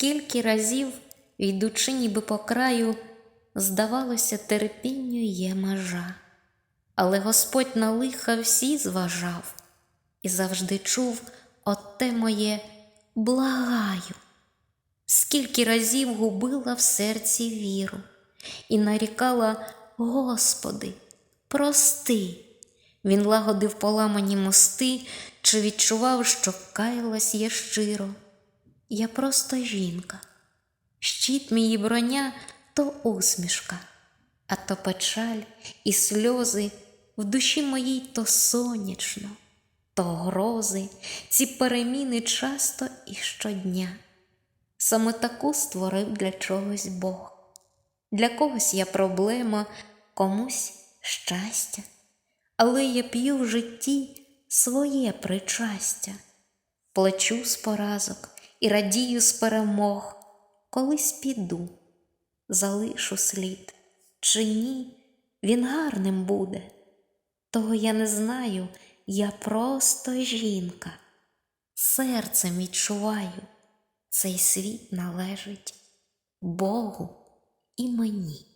Скільки разів, йдучи ніби по краю, здавалося, терпінню є межа, але Господь на лиха всі зважав і завжди чув оте моє благаю. Скільки разів губила в серці віру і нарікала, Господи, прости. Він лагодив поламані мости, чи відчував, що каялась я щиро. Я просто жінка, щит мій броня то усмішка, а то печаль і сльози в душі моїй то сонячно, то грози, ці переміни часто і щодня. Саме таку створив для чогось Бог. Для когось я проблема, комусь щастя, але я п'ю в житті своє причастя, плачу з поразок і радію з перемог, колись піду, залишу слід, чи ні, він гарним буде. Того я не знаю, я просто жінка, серцем відчуваю, цей світ належить Богу і мені.